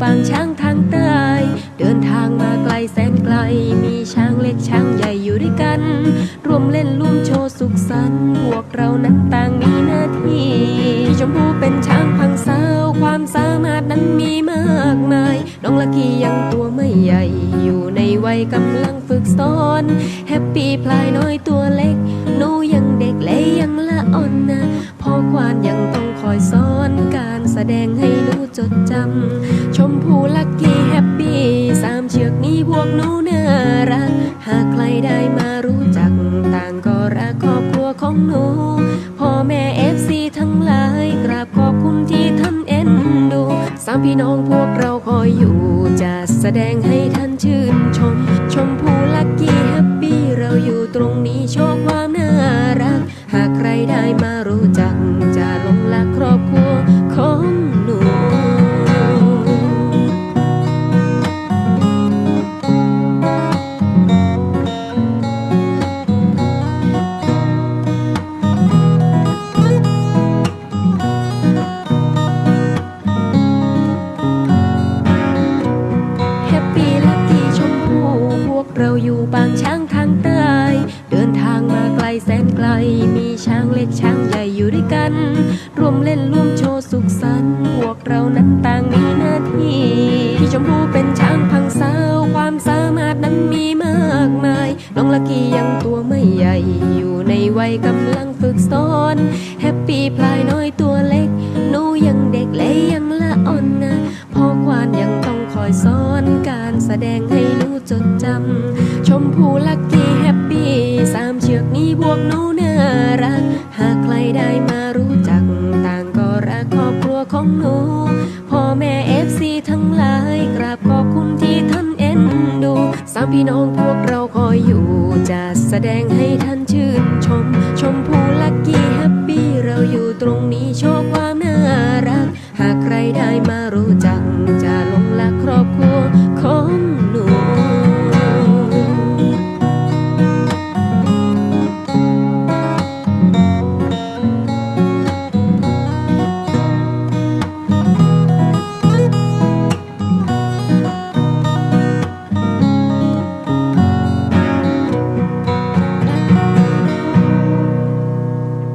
ปางช้างทางใต้เดินทางมาไกลแสนไกล มีช้างเล็กช้างใหญ่อยู่ด้วยกัน ร่วมเล่นร่วมโชว์สุขสันต์พวกเรานั้นต่างมีหน้าที่พี่ชมพูเป็นช้างพังสาวความสามารถนั้นมีมากมาย น้องละกี้ยังตัวไม่ใหญ่ อยู่ในวัยกำลังฝึกซ้อนแฮปปี้พลายน้อยตัวเล็กหนูยังเด็กและยังละอ่อนนะพ่อควานยังต้อง อยสอนการแสดงให้หนูจดจำ ชมพูลักกี้แฮปปี้สามเชือกนี้พวกหนูน่ารัก หากใครได้มารู้จัก ต่างก็รักครอบครัวของหนู พ่อแม่เอฟซีทั้งหลายกราบขอบคุณที่ท่านเอ็นดูสามพี่น้องพวกเราคอยอยู่จะแสดงให้ท่านชื่นชม ชมพูลักกี้แฮปปี้เราอยู่ตรงนี้โชว์ความน่ารัก หากใครได้มารู้จัก เราอยู่บางช้างทางใต้ เดินทางมาไกลแสนไกล มีช้างเล็กช้างใหญ่อยู่ด้วยกัน ร่วมเล่นร่วมโชว์สุขสันต์พวกเรานั้นต่างมีหน้าที่พี่ชมพูเป็นช้างพังสาวความสามารถนั้นมีมากมาย น้องลักกี้ยังตัวไม่ใหญ่ อยู่ในวัยกำลังฝึกสอนแฮปปี้พลายน้อยตัวเล็กหนูยังเด็กและยังละอ่อนนะพ่อควานยังต้องคอยสอนการแสดง จดจำ ชมพูลักกี้แฮปปี้สามเชือกนี้พวกหนูน่ารัก หากใครได้มารู้จัก ต่างก็รักครอบครัวของหนู พ่อแม่เอฟซีทั้งหลายกราบขอบคุณที่ท่านเอ็นดู สามพี่น้องพวกเราคอยอยู่ จะแสดงให้ท่านชื่นชม ชมพูลักกี้แฮปปี้เราอยู่ตรงนี้โชค